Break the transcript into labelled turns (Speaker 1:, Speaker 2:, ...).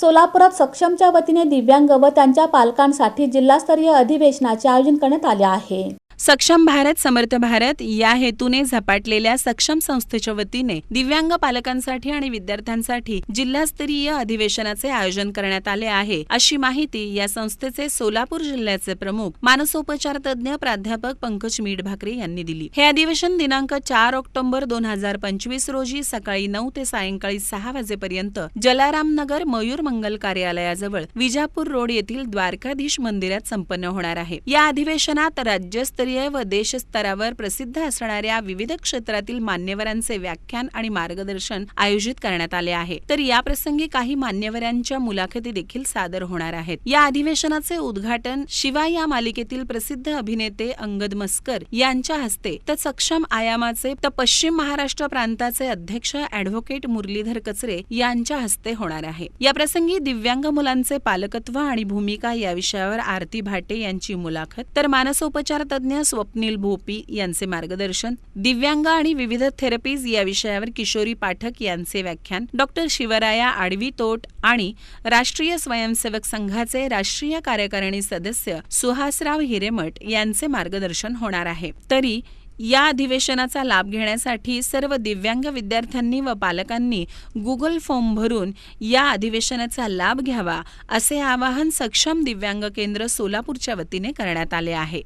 Speaker 1: सोलापुरात सक्षमच्या वतीने दिव्यांग व त्यांच्या पालकांसाठी जिल्हास्तरीय अधिवेशनाचे आयोजन करण्यात आले आहे.
Speaker 2: सक्षम भारत समर्थ भारत या हेतूने झपाटलेल्या सक्षम संस्थेच्या वतीने दिव्यांग पालकांसाठी आणि विद्यार्थ्यांसाठी जिल्हास्तरीय अधिवेशनाचे आयोजन करण्यात आले आहे. अशी माहिती या संस्थेचे सोलापूर जिल्ह्याचे प्रमुख मानसोपचार तज्ज्ञ प्राध्यापक पंकज मीठभाकरे यांनी दिली. हे अधिवेशन दिनांक चार ऑक्टोबर दोन हजार पंचवीस रोजी सकाळी नऊ ते सायंकाळी सहा वाजेपर्यंत जलाराम नगर मयूर मंगल कार्यालयाजवळ विजापूर रोड येथील द्वारकाधीश मंदिरात संपन्न होणार आहे. या अधिवेशनात राज्यस्तरीय व देशस्तरावर प्रसिद्ध असणाऱ्या विविध क्षेत्रातील मान्यवरांचे व्याख्यान आणि मार्गदर्शन आयोजित करण्यात आले आहे. तर या प्रसंगी काही मान्यवरांच्या मुलाखती देखील सादर होणार आहेत. या अधिवेशनाचे उद्घाटन शिवाय या मालिकेतील प्रसिद्ध अभिनेते अंगद मस्कर यांच्या हस्ते तर सक्षम आयामाचे तर पश्चिम महाराष्ट्र प्रांताचे अध्यक्ष अॅडव्होकेट मुरलीधर कचरे यांच्या हस्ते होणार आहे. या प्रसंगी दिव्यांग मुलांचे पालकत्व आणि भूमिका या विषयावर आरती भाटे यांची मुलाखत तर मानसोपचार तज्ज्ञ स्वप्नील भोपी यांचे मार्गदर्शन दिव्यांग आणि विविध थेरपीज या विषयावर किशोरी पाठक यांचे व्याख्यान डॉक्टर शिवराया आडवी तोट आणि राष्ट्रीय स्वयंसेवक संघाचे राष्ट्रीय कार्यकारिणी सदस्य सुहासराव हिरेमठ यांचे मार्गदर्शन होणार आहे. तरी या अधिवेशनाचा लाभ घेण्यासाठी सर्व दिव्यांग विद्यार्थ्यांनी व पालकांनी गुगल फॉर्म भरून या अधिवेशनाचा लाभ घ्यावा असे आवाहन सक्षम दिव्यांग केंद्र सोलापूरच्या वतीने करण्यात आले आहे.